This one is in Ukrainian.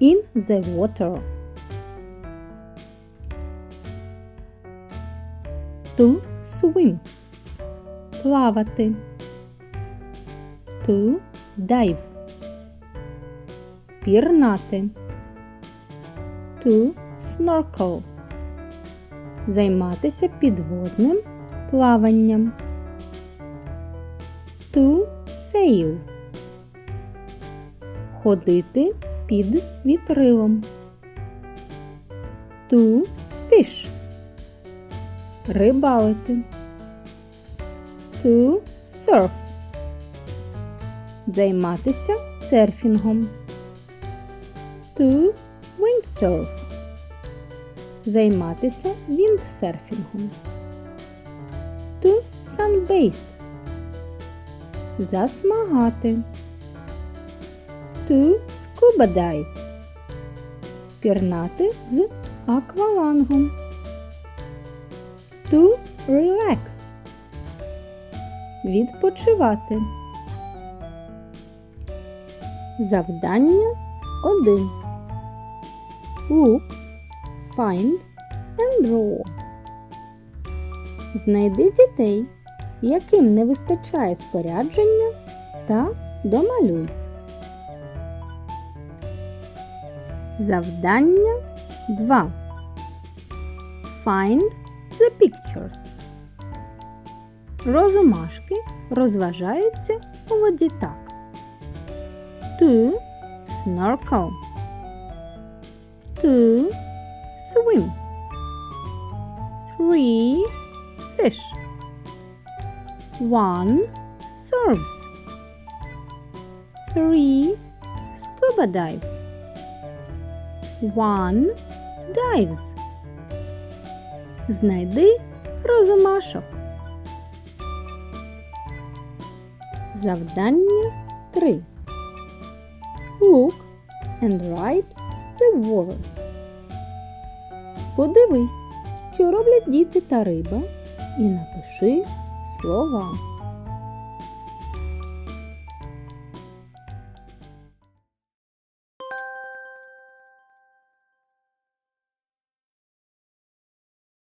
in the water. To swim. Плавати. To dive. Пірнати. To snorkel. Займатися підводним плаванням. To sail. Ходити під вітрилом. To fish. Рибалити. To surf. Займатися серфінгом. To windsurf. Займатися віндсерфінгом. To sunbathe. Засмагати. To dive. Пірнати з аквалангом. To relax. Відпочивати. Завдання 1. Look, find and draw. Знайди дітей, яким не вистачає спорядження, та домалюй. Завдання 2. Find the pictures. Розумашки розважаються у воді так. To snorkel. To swim. Three fish. One surfs. Three scuba dive. One dives. Знайди розмашок. Завдання 3. Look and write the words. Подивись, що роблять діти та риба, і напиши слова.